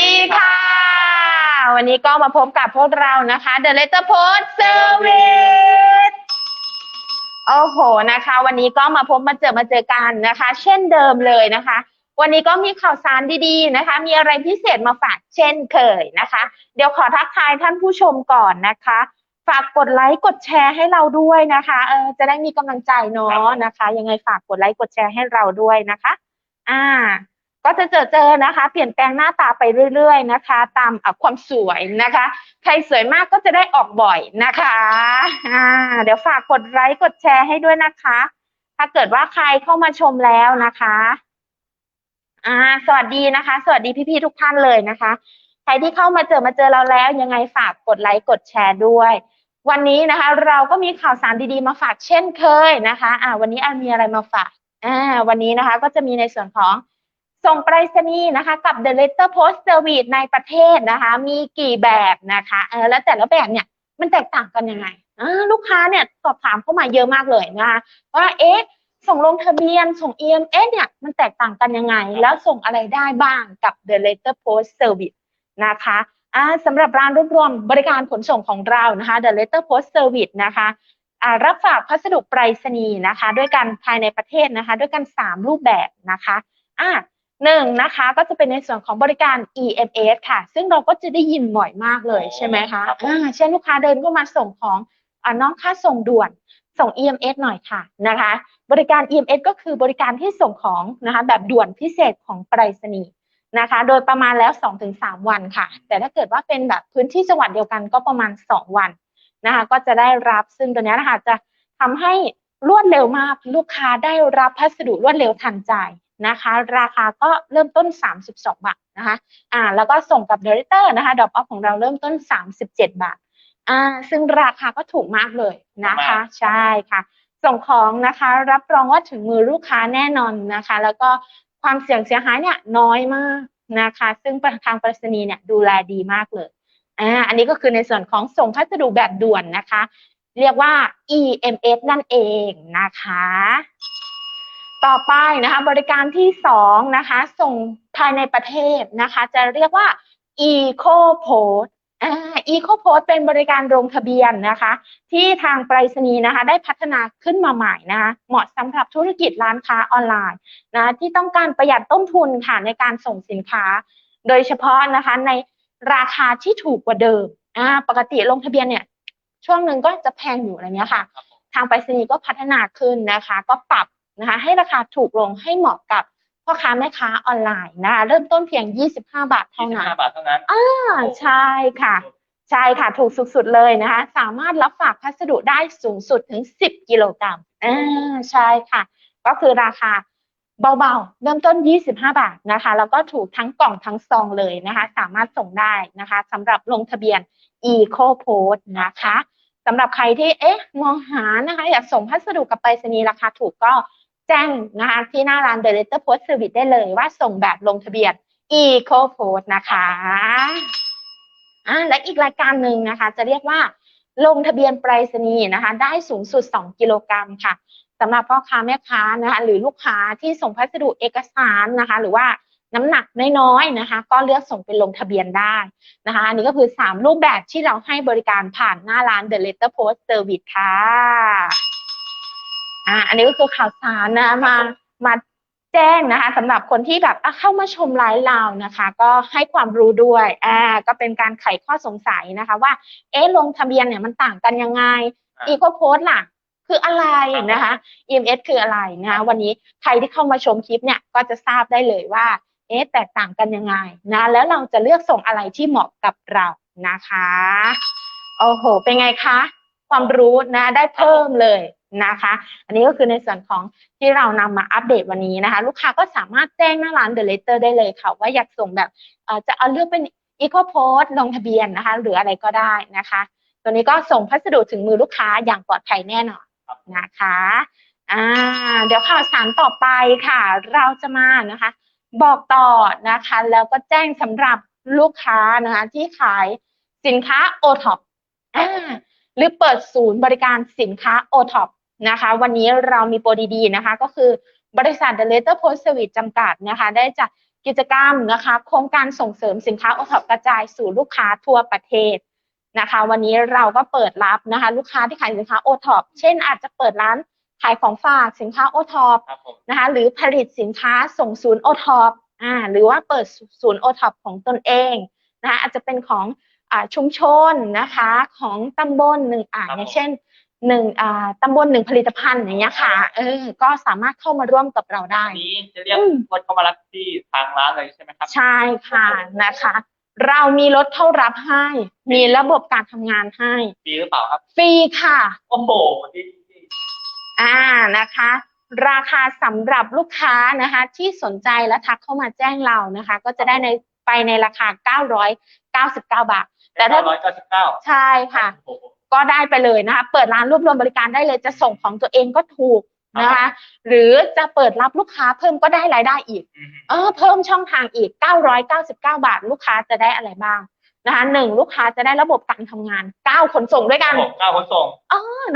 ดีค่ะ วันนี้ก็มาพบกับพวกเรานะคะ The Letter Post Service โอ้โหนะคะ วันนี้ก็มาพบมาเจอมาเจอกันนะคะ เช่นเดิมเลยนะคะ วันนี้ก็มีข่าวสารดีๆนะคะ มีอะไรพิเศษมาฝากเช่นเคยนะคะ เดี๋ยวขอทักทายท่านผู้ชมก่อนนะคะ ฝากกดไลค์กดแชร์ให้เราด้วยนะคะเออจะได้มีกำลังใจเนาะนะคะ ยังไงฝากกดไลค์กดแชร์ให้เราด้วยนะคะ อ่า ก็จะเจอเจอนะคะ เปลี่ยนแปลงหน้าตาไปเรื่อยๆนะคะ ตามความสวยนะคะ ใครสวยมากก็จะได้ออกบ่อยนะคะอ่าเดี๋ยวฝากกดไลค์กดแชร์ให้ด้วยนะคะ ถ้าเกิดว่าใครเข้ามาชมแล้วนะคะอ่าสวัสดีนะคะ สวัสดีพี่ๆทุกท่านเลยนะคะ ใครที่เข้ามาเจอมาเจอเราแล้ว ยังไงฝากกดไลค์กดแชร์ด้วย วันนี้นะคะ เราก็มีข่าวสารดีๆมาฝากเช่นเคยนะคะ อ่า วันนี้อันมีอะไรมาฝากอ่าวันนี้นะคะ ก็จะมีในส่วนของ ส่งไปรษณีย์นะคะ กับ The Letter Post Service ในประเทศนะคะ มีกี่แบบนะคะเออแล้วแต่ละแบบเนี่ยมันแตกต่างกันยังไงลูกค้าเนี่ยสอบถามเข้ามาเยอะมากเลยนะคะว่าเอ๊ะส่งลงทะเบียนส่ง EMS เนี่ยมันแตกต่างกันยังไง แล้วส่งอะไรได้บ้างกับ The Letter Post Service นะคะอ่าสำหรับร้านรวบรวมบริการขนส่งของเรานะคะ The Letter Post Service นะคะรับฝากพัสดุไปรษณีย์นะคะ ด้วยกันภายในประเทศนะคะ ด้วยกัน 3 รูปแบบนะคะอ่า หนึ่งนะคะก็จะเป็นในส่วนของบริการ EMS ค่ะ ซึ่งเราก็จะได้ยินบ่อยมากเลยใช่ไหมคะครับผมอ่าเช่นลูกค้าเดินเข้ามาส่งของอ่าน้องค่าส่งด่วนส่ง EMS หน่อยค่ะนะคะ บริการ EMS ก็คือบริการที่ส่งของนะคะแบบด่วนพิเศษของไปรษณีย์นะคะ โดยประมาณแล้ว 2-3 วันค่ะ แต่ถ้าเกิดว่าเป็นแบบพื้นที่จังหวัดเดียวกันก็ประมาณ 2 วันนะคะ ก็จะได้รับซึ่งตัวเนี้ยนะคะจะทำให้รวดเร็วมากลูกค้าได้รับพัสดุรวดเร็วทันใจ นะคะ ราคาก็เริ่มต้น 32 บาทนะคะอ่าแล้วก็ส่งกับเดลิเตอร์นะคะดอกออฟของเราเริ่มต้น 37 บาทอ่าซึ่งราคาก็ถูกมากเลยนะคะ ใช่ค่ะ ส่งของนะคะรับรองว่าถึงมือลูกค้าแน่นอนนะคะ แล้วก็ความเสี่ยงเสียหายเนี่ยน้อยมากนะคะ ซึ่งทางไปรษณีย์เนี่ยดูแลดีมากเลยอ่าอันนี้ก็คือในส่วนของส่งพัสดุแบบด่วนนะคะ เรียกว่า EMS นั่นเองนะคะ ต่อไปนะคะบริการที่สองนะคะส่งภายในประเทศนะคะ จะเรียกว่า Eco Post อ่า Eco Post เป็นบริการลงทะเบียนนะคะ ที่ทางไปรษณีย์นะคะ ได้พัฒนาขึ้นมาใหม่นะคะเหมาะสำหรับธุรกิจร้านค้าออนไลน์นะที่ต้องการประหยัดต้นทุนค่ะในการส่งสินค้า โดยเฉพาะนะคะในราคาที่ถูกกว่าเดิมอ่าปกติลงทะเบียนเนี่ยช่วงหนึ่งก็จะแพงอยู่อะไรเงี้ยค่ะครับผมทางไปรษณีย์ก็พัฒนาขึ้นนะคะ ก็ปรับ นะคะให้ราคาถูกลงให้เหมาะกับพ่อค้าแม่ค้าออนไลน์นะคะเริ่มต้นเพียง 25 บาทเท่านั้น25บาทเท่านั้นอ่าใช่ค่ะ ใช่ค่ะถูกสุดๆเลยนะคะ สามารถรับฝากพัสดุได้สูงสุดถึง 10 กิโลกรัมอ่าใช่ค่ะ ก็คือราคาเบาๆ เริ่มต้น 25 บาทนะคะ แล้วก็ถูกทั้งกล่องทั้งซองเลยนะคะ สามารถส่งได้นะคะสำหรับลงทะเบียน Eco Post นะคะสำหรับใครที่เอ๊ะมองหานะคะ อยากส่งพัสดุกับไปรษณีย์ราคาถูกก็ แจ้งนะคะที่หน้าร้าน The Letter Post Service ได้เลยว่าส่งแบบลงทะเบียน Eco Post นะคะอ่าและอีกรายการหนึ่งนะคะ จะเรียกว่าลงทะเบียนไปรษณีย์นะคะ ได้สูงสุด 2 กิโลกรัมค่ะสำหรับพ่อค้าแม่ค้านะคะ หรือลูกค้าที่ส่งพัสดุเอกสารนะคะ หรือว่าน้ำหนักน้อยๆนะคะ ก็เลือกส่งเป็นลงทะเบียนได้นะคะ อันนี้ก็คือ 3 รูปแบบที่เราให้บริการผ่านหน้าร้าน The Letter Post Service ค่ะ อ่าอันนี้ก็คือข่าวสารนะมามาแจ้งนะคะสำหรับคนที่แบบอะเข้ามาชมไลฟ์เรานะคะ ก็ให้ความรู้ด้วยอ่าก็เป็นการไขข้อสงสัยนะคะ ว่า เอ๊ะลงทะเบียนเนี่ยมันต่างกันยังไงอ่าอีโคโพสล่ะคืออะไรนะคะ EMS คืออะไรนะคะวันนี้ใครที่เข้ามาชมคลิปเนี่ยก็จะทราบได้เลยว่า เอ๊ะแตกต่างกันยังไงนะแล้วเราจะเลือกส่งอะไรที่เหมาะกับเรานะคะโอ้โหเป็นไงคะ ความรู้นะได้เพิ่มเลย นะคะ อันนี้ก็คือในส่วนของที่เรานำมาอัปเดตวันนี้นะคะ ลูกค้าก็สามารถแจ้งหน้าร้าน The Letter ได้เลยค่ะ ว่าอยากส่งแบบจะเอาเลือกเป็น Eco Post ลงทะเบียนนะคะ หรืออะไรก็ได้นะคะ ตัวนี้ก็ส่งพัสดุถึงมือลูกค้าอย่างปลอดภัยแน่นอนนะคะอ่าเดี๋ยวข่าวสารต่อไปค่ะ เราจะมานะคะ บอกต่อนะคะ แล้วก็แจ้งสำหรับลูกค้านะคะ ที่ขายสินค้า o t o p อ่าหรือเปิดศูนย์บริการสินค้า o t o p นะคะ วันนี้เรามีโปรดีๆนะคะ ก็คือบริษัท The Letter Post Service จำกัดนะคะ ได้จะกิจกรรมนะคะ โครงการส่งเสริมสินค้าโอท็อปกระจายสู่ลูกค้าทั่วประเทศนะคะ วันนี้เราก็เปิดรับนะคะ ลูกค้าที่ขายสินค้าโอท็อปเช่นอาจจะเปิดร้านขายของฝากสินค้าโอท็อปครับผมนะคะ หรือผลิตสินค้าส่งศูนย์โอท็อปอ่าหรือว่าเปิดศูนย์โอท็อปของตนเองนะคะอาจจะเป็นของอ่าชุมชนนะคะของตำบลหนึ่งอ่าอย่างเช่น หนึ่งอ่าตำบลหนึ่งผลิตภัณฑ์อย่างเงี้ยค่ะ เออ ก็สามารถเข้ามาร่วมกับเราได้อันนี้จะเรียกอืมคนเข้ามารับที่ทางร้านเลยใช่ไหมครับ ใช่ค่ะนะคะ เรามีรถเข้ารับให้ มีระบบการทำงานให้ฟรีหรือเปล่าครับฟรีค่ะโอ้โหดีดีอ่านะคะ ราคาสำหรับลูกค้านะคะ ที่สนใจและทักเข้ามาแจ้งเรานะคะ ก็จะได้ในไปในราคา 999 บาท แต่ถ้าร้อยเก้าสิบเก้าใช่ค่ะโอ้โห ก็ได้ไปเลยนะคะเปิดร้านรวบรวมบริการได้เลยจะส่งของตัวเองก็ถูกนะครัคะบหรือจะเปิดรับลูกค้าเพิ่มก็ได้รายได้อีกอืมเออเพิ่มช่องทางอีก 999 บาท ลูกค้าจะได้อะไรบ้างนะคะหนึ่งลูกค้าจะได้ระบบการทำงาน9ขนส่งด้วยกันผมเก้าขนส่ง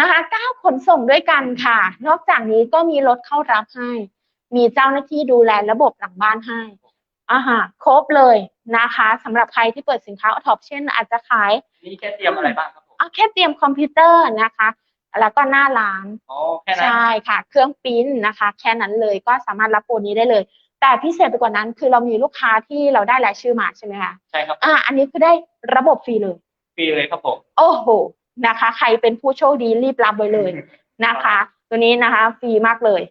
นะคะ9ขนส่งด้วยกันค่ะ นอกจากนี้ก็มีรถเข้ารับให้ มีเจ้าหน้าที่ดูแลระบบหลังบ้านให้อ่าฮะครบเลยนะคะสำหรับใครที่เปิดสินค้าอท็อปเช่นอาจจะขายนี่แค่เตรียมอะไรบ้างครับผม เอาแค่เตรียมคอมพิวเตอร์นะคะ แล้วก็หน้าร้านอ๋อแค่นั้นใช่ค่ะ เครื่องปริ้นนะคะ แค่นั้นเลยก็สามารถรับโปรนี้ได้เลย แต่พิเศษไปกว่านั้นคือเรามีลูกค้าที่เราได้รายชื่อมาใช่ไหมคะใช่ครับอ่าอันนี้คือได้ระบบฟรีเลย ฟรีเลยครับผมโอ้โหนะคะ ใครเป็นผู้โชคดีรีบรับไว้เลยนะคะ ตัวนี้นะคะฟรีมากเลย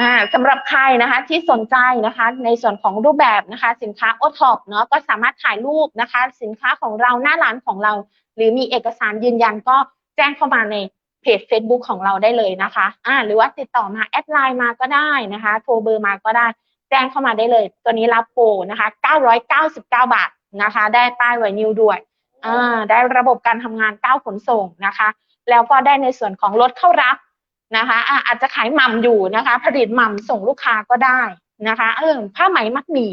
อ่าสำหรับใครนะคะที่สนใจนะคะ ในส่วนของรูปแบบนะคะ สินค้าโอท็อปเนาะก็สามารถถ่ายรูปนะคะ สินค้าของเราหน้าร้านของเรา หรือมีเอกสารยืนยันก็แจ้งเข้ามาในเพจ Facebook ของเราได้เลยนะคะอ่าหรือว่าติดต่อมาแอดไลน์มาก็ได้นะคะโทรเบอร์มาก็ได้ แจ้งเข้ามาได้เลย ตัวนี้รับโปรนะคะ 999 บาทนะคะ ได้ป้ายไวนิวด้วยอ่าได้ระบบการทำงานก้าวขนส่งนะคะ แล้วก็ได้ในส่วนของรถเข้ารับนะคะอ่าอาจจะขายหม่ำอยู่นะคะ ผลิตหม่ำส่งลูกค้าก็ได้นะคะ เออผ้าไหมมัดหมี่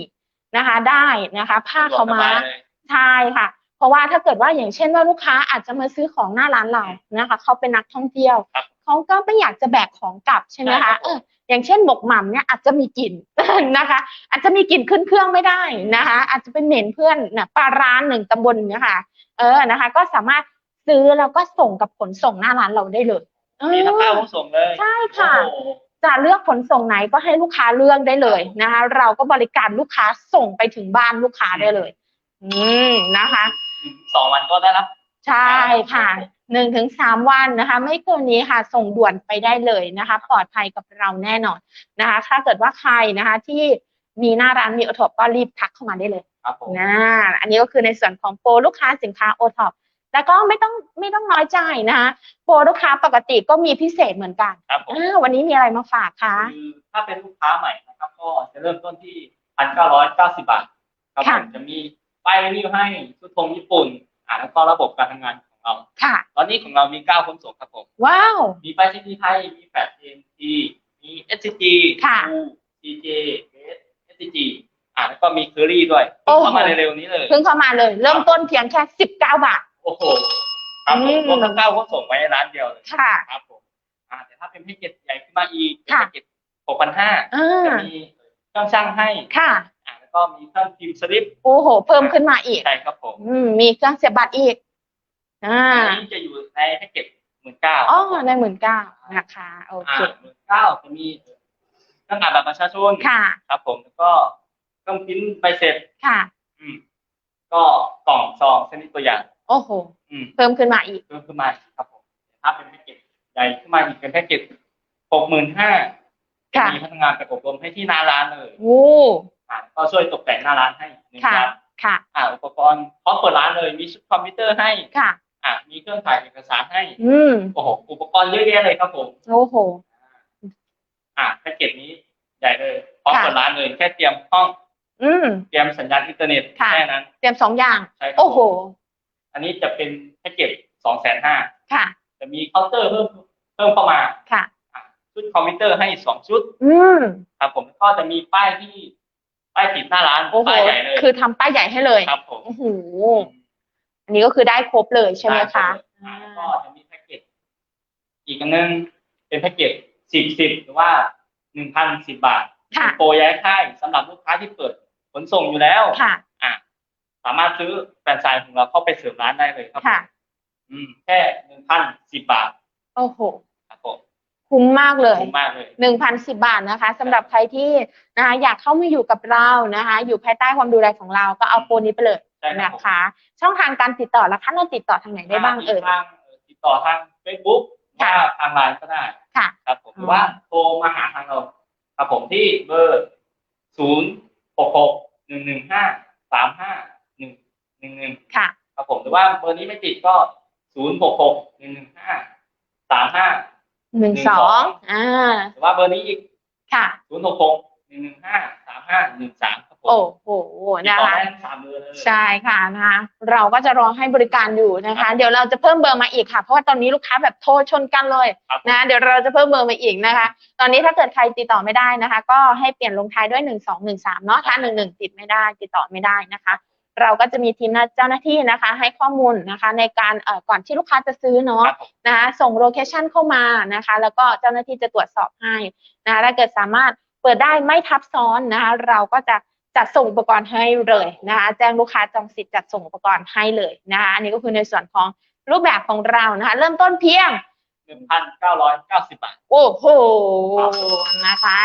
นะคะ ได้นะคะ ผ้าขาวม้าสะดวกสบยเลยใช่ค่ะ เพราะว่าถ้าเกิดว่าอย่างเช่นว่าลูกค้าอาจจะมาซื้อของหน้าร้านเรานะคะเขาเป็นนักท่องเที่ยวครับเขาก็ไม่อยากจะแบกของกลับใช่ไหมใช่ครัคะบเอออย่างเช่นหมกหม่ำเนี่ยอาจจะมีกลิ่นนะคะ อาจจะมีกลิ่นขึ้นเครื่องไม่ได้นะคะ อาจจะเป็นเหม็นเพื่อนนะปลาร้านหนึ่งตำบลเนี่ยค่ะ เออนะคะ ก็สามารถซื้อแล้วก็ส่งกับขนส่งหน้าร้านเราได้เลยเออมีทั้งข้าวขนส่งเลยใช่ค่ะโอ้โหจะเลือกขนส่งไหนก็ให้ลูกค้าเลือกได้เลยนะคะ เราก็บริการลูกค้าส่งไปถึงบ้านลูกค้าได้เลย อืมนะคะ สองวันก็ได้รับ ใช่ค่ะหนึ่งถึงสามวันนะคะ ไม่เกินนี้ค่ะ ส่งด่วนไปได้เลยนะคะ ปลอดภัยกับเราแน่นอนนะคะ ถ้าเกิดว่าใครนะคะที่มีหน้าร้านมีโอท็อปก็รีบทักเข้ามาได้เลยครับผมนะอันนี้ก็คือในส่วนของโปรลูกค้าสินค้าโอท็อปแล้วก็ไม่ต้องไม่ต้องน้อยใจนะคะโปรลูกค้าปกติก็มีพิเศษเหมือนกันครับผมอ่าวันนี้มีอะไรมาฝากคะคือถ้าเป็นลูกค้าใหม่นะครับ ก็จะเริ่มต้นที่พันเก้าร้อยเก้าสิบาทครับผมจะมี ป้ายรีวิวให้ชุดธงญี่ปุ่น อ่าแล้วก็ระบบการทำงานของเรา ค่ะ ตอนนี้ของเรามีเก้าขนส่งครับผม ว้าว มีป้ายซีดีไทย มีแฟลชเอ็มทีมี SCG ค่ะ CJ SCG อ่าแล้วก็มีเคอรี่ด้วยโอ้โหเข้ามาเร็วๆนี้เลย เพิ่งเข้ามาเลย เริ่มต้นเพียงแค่สิบเก้าบาท โอ้โห ครับผอืม มรวมทั้งเก้าขนส่งไว้ในร้านเดียวเลย ค่ะ ครับผม อ่า แต่ถ้าเป็นแพ็กเกจใหญ่ขึ้นมาอีกเป็นค่ะ แพ็กเกจหกพันห้าอ่าจะมีเครื่องช่างให้ ค่ะอ่าแล้ว ก็มีเครื่องพิมพ์สลิปโอ้โห เพิ่มขึ้นมาอีก ใช่ครับผมอืมมีเครื่องเสียบบัตรอีก อ่า อันนี้จะอยู่ในแพ็กเกจหมื่นเก้าอ๋อ ในหมื่นเก้านะคะโออ่าเคหมื่นเก้าจะมีเครื่องอ่านบัตรประชาชนค่ะ ครับผมแล้วก็เครื่องพิมพ์ใบเสร็จค่ะ อืม ก็กล่องซองชนิดตัวอย่าง โอ้โหอืมเพิ่มขึ้นมาอีก เพิ่มขึ้นมาอีกครับผมถ้าเป็นแพ็กเกจใหญ่ขึ้นมาอีกเป็นแพ็กเกจหกหมื่นห้าค่ะมีพนักงานไปอบรมให้ที่หน้าร้านเลย โอ้อ่า ก็ช่วยตกแต่งหน้าร้านให้หนึ่งค่ะร้านค่ะ อ่าอุปกรณ์พร้อมเปิดร้านเลยมีชุดคอมพิวเตอร์ให้ค่ะอ่ามีเครื่องถ่ายเอกสารให้ อืมโอ้โหอุปกรณ์เยอะแยะเลยครับผมโอ้โหอ่าแพ็กเกจนี้ใหญ่เลยพร้อมค่ะเปิดร้านเลยแค่เตรียมห้อง อืมเตรียมสัญญาณอินเทอร์เน็ตค่ะแค่นั้น เตรียมสองอย่างใช่ครับโอ้โห อันนี้จะเป็นแพ็กเกจสองแสนห้าค่ะจะมีเคาน์เตอร์เพิ่มเพิ่มเข้ามาค่ะอ่าชุดคอมพิวเตอร์ให้สองชุด อืมครับผมก็จะมีป้ายที่ ป้ายติดหน้าร้านโอ้โหป้ายใหญ่เลยคือทำป้ายใหญ่ให้เลยครับผมโอ้โหอันนี้ก็คือได้ครบเลยใช่ไหมคะอ่าแล้วก็จะมีแพ็กเกจอีกอันนึงเป็นแพ็กเกจสิบสิบหรือว่าหนึ่งพันสิบบาทค่ะโปรย้ายค่ายสำหรับลูกค้าที่เปิดขนส่งอยู่แล้ว ค่ะอะสามารถซื้อแฟรนไชส์ของเราเข้าไปเสริมร้านได้เลยครับค่ะ อืมแค่หนึ่งพันสิบบาท โอ้โห ครับผมคุ้มมากเลย คุ้มมากเลย หนึ่งพันสิบาทนะคะสำหรับใครที่นะคะอยากเข้ามาอยู่กับเรานะคะ อยู่ภายใต้ความดูแลของเราก็เอาโปรนี้ไปเลยใช่ครับ นะผมคะ ช่องทางการติดต่อแล้วคะเราติดต่อทางไหนได้บ้างเอ่ย ทางติดต่อทางเฟซบุ๊กค่ะ ว่าทางไลน์ก็ได้ค่ะ ครับผมอ๋อหรือว่าโทรมาหาทางเรา ครับผมที่เบอร์ศูนย์หกหกหนึ่งหนึ่งห้าสามห้าหนึ่งหนึ่งหนึ่ง ค่ะ ครับผมหรือว่าเบอร์นี้ไม่ติดก็ศูนย์หกหกหนึ่ง หนึ่งห้าสามห้าหนึ่งสองอ่าหรือว่าเบอร์นี้อีกค่ะศูนย์หกหกหนึ่งหนึ่งห้าสามห้าหนึ่งสามครับผมโอ้โหติดนะต่อคะได้ทั้งสามเบอร์เลยใช่ค่ะนะคะเราก็จะรอให้บริการอยู่นะคะ เดี๋ยวเราจะเพิ่มเบอร์มาอีกค่ะ เพราะว่าตอนนี้ลูกค้าแบบโทรชนกันเลยครับผมนะเดี๋ยวเราจะเพิ่มเบอร์มาอีกนะคะ ตอนนี้ถ้าเกิดใครติดต่อไม่ได้นะคะ ก็ให้เปลี่ยนลงท้ายด้วยหนึ่งสองหนึ่งสามเนาะถ้าหนึ่งหนึ่งติดไม่ได้ติดต่อไม่ได้นะคะ เราก็จะมีทีมเจ้าหน้าที่นะคะ ให้ข้อมูลนะคะในการเอ่อก่อนที่ลูกค้าจะซื้อเนาะครับผมนะคะส่งโลเคชันเข้ามานะคะ แล้วก็เจ้าหน้าที่จะตรวจสอบให้นะคะถ้าเกิดสามารถเปิดได้ไม่ทับซ้อนนะคะเราก็จะจัดส่งอุปกรณ์ให้เลยนะคะ แจ้งลูกค้าจองสิทธิ์จัดส่งอุปกรณ์ให้เลยนะคะอันนี้ก็คือในส่วนของรูปแบบของเรานะคะ เริ่มต้นเพียงหนึ่งพันเก้าร้อยเก้าสิบบาท โอ้โหครับนะคะ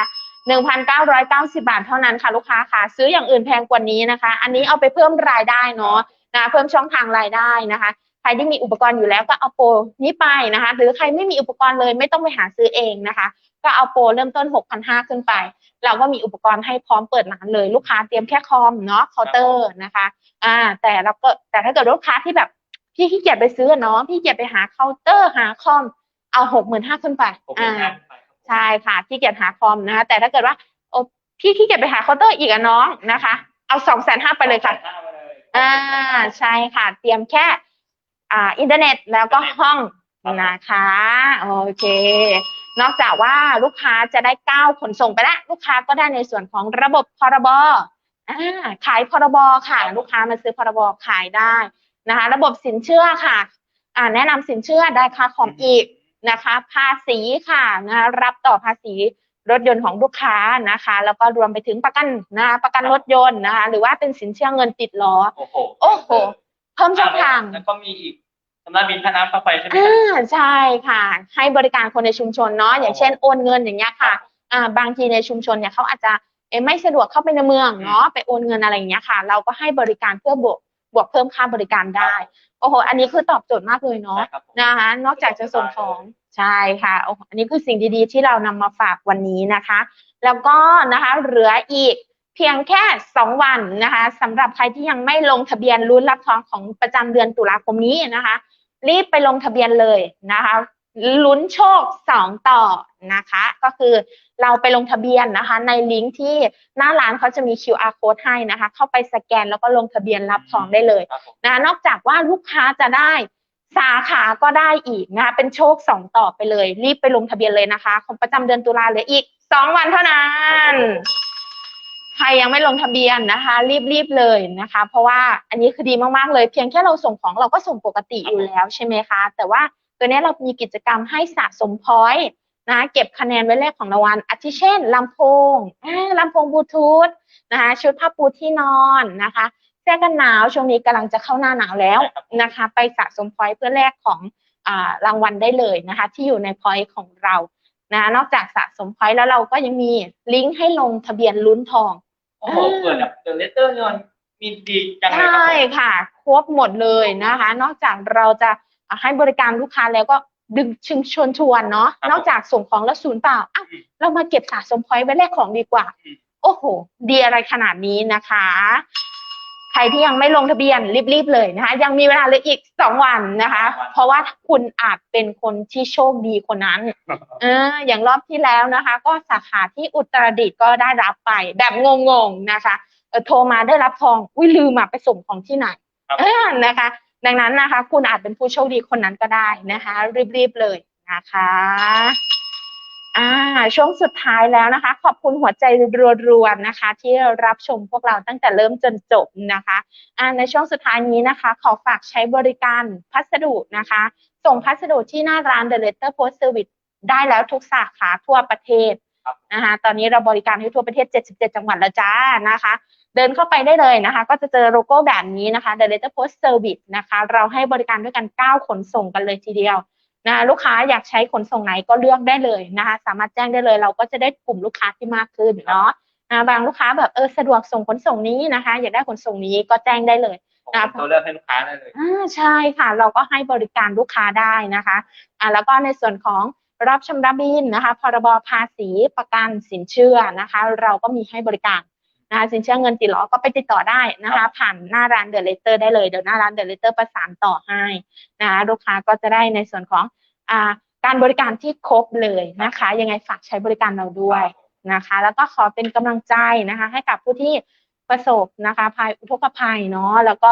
หนึ่งพันเก้าร้อยเก้าสิบาทเท่านั้นค่ะลูกค้าค่ะ ซื้ออย่างอื่นแพงกว่านี้นะคะ อันนี้เอาไปเพิ่มรายได้เนาะนะเพิ่มช่องทางรายได้นะคะใครที่มีอุปกรณ์อยู่แล้วก็เอาโปรนี้ไปนะคะ หรือใครไม่มีอุปกรณ์เลยไม่ต้องไปหาซื้อเองนะคะ ก็เอาโปรเริ่มต้น 6,500 ขึ้นไป เราก็มีอุปกรณ์ให้พร้อมเปิดร้านเลย ลูกค้าเตรียมแค่คอมเนาะเคาน์เตอร์นะคะอ่าแต่เราก็แต่ถ้าเกิดลูกค้าที่แบบพี่ขี้เกียจไปซื้อเนาะพี่เกียจไปหาเคาน์เตอร์หาคอมเอาหกหมื่นห้าขึ้นไปผมเป็นอ่า งานไปครับผมใช่ค่ะขี้เกียจหาคอมนะคะแต่ถ้าเกิดว่าโอ้พี่ขี้เกียจไปหาเคาน์เตอร์อีกอะน้องนะคะ เอาสองแสนห้าไปเลยค่ะห้าไปเลยอ่าใช่ค่ะ เตรียมแค่ อ่า อินเทอร์เน็ตแล้วก็ห้องครับนะคะโอเค นอกจากว่าลูกค้าจะได้ก้าวขนส่งไปแล้วลูกค้าก็ได้ในส่วนของระบบพรบอ่าขายพรบค่ะ ลูกค้ามาซื้อพรบขายได้นะคะ ระบบสินเชื่อค่ะ อ่าแนะนำสินเชื่อได้ค่าคอมอีก นะคะ ภาษีค่ะนะรับต่อภาษีรถยนต์ของลูกค้านะคะ แล้วก็รวมไปถึงประกันนะประกันรถยนต์นะคะ หรือว่าเป็นสินเชื่อเงินติดล้อ โอ้โหโอ้โหเพิ่มช่องทางแล้วก็มีอีกสำนักบินค่าน้ำค่าไฟใช่ไหมคอ่รับาใช่ค่ะ ให้บริการคนในชุมชนเนาะอย่างเช่นโอนเงินอย่างเงี้ยค่ะอ่าบางทีในชุมชนเนี่ยเขาอาจจะเอ๊ะไม่สะดวกเข้าไปในเมืองเนาะไปโอนเงินอะไรอย่างเงี้ยค่ะ เราก็ให้บริการเพื่อบวก บวกเพิ่มค่าบริการได้ โอ้โห อันนี้คือตอบโจทย์มากเลยเนาะใช่ครับผม นะคะ นอกจากจะส่งของใช่ค่ะโอ้โหอันนี้คือสิ่งดีๆ ที่เรานำมาฝากวันนี้นะคะ แล้วก็นะคะเหลืออีกเพียงแค่สองวันนะคะสำหรับใครที่ยังไม่ลงทะเบียนลุ้นรับทองของประจำเดือนตุลาคมนี้นะคะ รีบไปลงทะเบียนเลยนะคะ ลุ้นโชคสองต่อนะคะ ก็คือเราไปลงทะเบียนนะคะ ในลิงก์ที่หน้าร้านเขาจะมี QR code ให้นะคะ เข้าไปสแกนแล้วก็ลงทะเบียนรับทองได้เลยครับผมนะคะนอกจากว่าลูกค้าจะได้สาขาก็ได้อีกนะคะเป็นโชคสองต่อไปเลย รีบไปลงทะเบียนเลยนะคะ ของประจำเดือนตุลาเหลืออีกสองวันเท่านั้นใครยังไม่ลงทะเบียนนะคะ รีบๆเลยนะคะ เพราะว่าอันนี้คือดีมากๆเลย เพียงแค่เราส่งของเราก็ส่งปกติอยู่แล้วใช่ไหมคะ แต่ว่า ตัวนี้เรามีกิจกรรมให้สะสมพอยต์นะเก็บคะแนนไว้แรกของรางวัลอาทิเช่นลำโพงอ่าลำโพงบลูทูธนะคะชุดผ้าปูที่นอนนะคะเสื้อกันหนาวช่วงนี้กำลังจะเข้าหน้าหนาวแล้วนะคะ ไปสะสมพอยต์เพื่อแลกของอ่ารางวัลได้เลยนะคะ ที่อยู่ในพอยต์ของเรานะนอกจากสะสมพอยต์แล้วเราก็ยังมีลิงก์ให้ลงทะเบียนลุ้นทองโอ้โหเปิดแบบเดอะเลเตอร์เงินมีดีจังเลยครับใช่ผมค่ะ ครบหมดเลยนะคะ นอกจากเราจะ ให้บริการลูกค้าแล้วก็ดึงชึงชวนชวนเนาะครับนอกจากส่งของแล้วศูนย์เปล่าอ้าวอืมเรามาเก็บสะสมพอยต์ไว้แลกของดีกว่าอืมโอ้โห ดีอะไรขนาดนี้นะคะ ใครที่ยังไม่ลงทะเบียนรีบๆเลยนะคะ ยังมีเวลาเหลืออีกสองวันนะคะ เพราะว่าคุณอาจเป็นคนที่โชคดีคนนั้น เออ อย่างรอบที่แล้วนะคะ ก็สาขาที่อุตรดิตถ์ก็ได้รับไป แบบงงๆนะคะเออโทรมาได้รับทองอุ้ยลืมอะไปส่งของที่ไหนครับเออนะคะ ดังนั้นนะคะ คุณอาจเป็นผู้โชคดีคนนั้นก็ได้นะคะ รีบๆเลยนะคะอ่าช่วงสุดท้ายแล้วนะคะ ขอบคุณหัวใจรัวๆนะคะ ที่รับชมพวกเราตั้งแต่เริ่มจนจบนะคะอ่าในช่วงสุดท้ายนี้นะคะ ขอฝากใช้บริการพัสดุนะคะ ส่งพัสดุที่หน้าร้าน The Letter Post Service ได้แล้วทุกสาขาทั่วประเทศ นะคะตอนนี้เราบริการให้ทั่วประเทศ 77 จังหวัดแล้วจ้านะคะ เดินเข้าไปได้เลยนะคะ ก็จะเจอโลโก้แบบนี้นะคะ The Letter Post Service นะคะ เราให้บริการด้วยกัน 9 ขนส่งกันเลยทีเดียวนะลูกค้าอยากใช้ขนส่งไหนก็เลือกได้เลยนะคะ สามารถแจ้งได้เลย เราก็จะได้กลุ่มลูกค้าที่มากขึ้นเนาะนะบางลูกค้าแบบเออสะดวกส่งขนส่งนี้นะคะ อยากได้ขนส่งนี้ก็แจ้งได้เลยผมครับเป็นตัวเลือกให้ลูกค้าได้เลยอ่าใช่ค่ะ เราก็ให้บริการลูกค้าได้นะคะอ่าแล้วก็ในส่วนของ รับชำระบินนะคะ พรบภาษีประกันสินเชื่อนะคะ เราก็มีให้บริการนะคะสินเชื่อเงินติดล้อก็ไปติดต่อได้นะคะ ผ่านหน้าร้านเดอะเลเตอร์ได้เลยเดี๋ยวหน้าร้านเดอะเลเตอร์ประสานต่อให้นะคะลูกค้าก็จะได้ในส่วนของอ่าการบริการที่ครบเลยนะคะ ยังไงฝากใช้บริการเราด้วยนะคะ แล้วก็ขอเป็นกำลังใจนะคะ ให้กับผู้ที่ประสบนะคะภัยอุทกภัยเนาะแล้วก็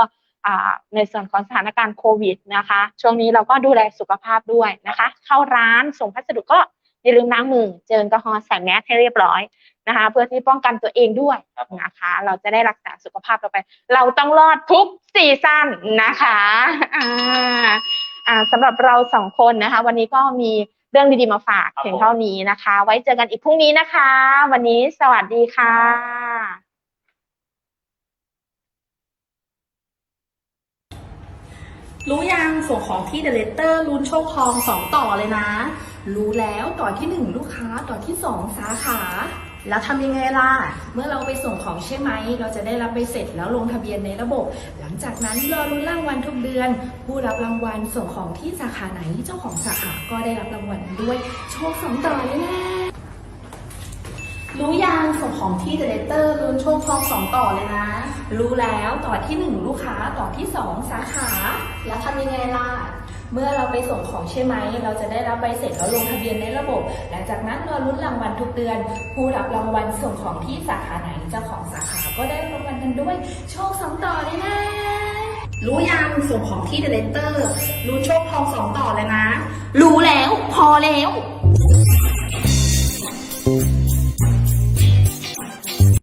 ในส่วนของสถานการณ์โควิดนะคะ ช่วงนี้เราก็ดูแลสุขภาพด้วยนะคะ เข้าร้านส่งพัสดุก็อย่าลืมล้างมือเจลแอลกอฮอล์ใส่แมสให้เรียบร้อยนะคะ เพื่อที่ป้องกันตัวเองด้วยนะคะ เราจะได้รักษาสุขภาพเราไป เราต้องรอดทุกซีซั่นนะคะสำหรับเราสองคนนะคะ วันนี้ก็มีเรื่องดีๆมาฝากเพียงเท่านี้นะคะ ไว้เจอกันอีกพรุ่งนี้นะคะ วันนี้สวัสดีค่ะ รู้ยังส่งของที่เดลเตอร์ลุ้นโชคทองสองต่อเลยนะ รู้แล้วต่อที่หนึ่งลูกค้าต่อที่สองสาขา แล้วทำยังไงล่ะ เมื่อเราไปส่งของใช่ไหม เราจะได้รับใบเสร็จแล้วลงทะเบียนในระบบ หลังจากนั้นรอรุ้นรางวัลทุกเดือน ผู้รับรางวัลส่งของที่สาขาไหนเจ้าของสาขาก็ได้รับรางวัลด้วย โชคสองต่อเลยนะ รู้ยังส่งของที่เดลเตอร์ลุ้นโชคทองสองต่อเลยนะ รู้แล้วต่อที่หนึ่งลูกค้าต่อที่สองสาขา แล้วทำยังไงล่ะ เมื่อเราไปส่งของใช่ไหม เราจะได้รับใบเสร็จแล้วลงทะเบียนในระบบ หลังจากนั้นเราลุ้นรางวัลทุกเดือน ผู้รับรางวัลส่งของที่สาขาไหนเจ้าของสาขาก็ได้รางวัลกันด้วย โชคสองต่อเลยนะรู้ยังส่งของที่เดลเตอร์ลุ้นโชคทองสองต่อเลยนะ รู้แล้วพอแล้ว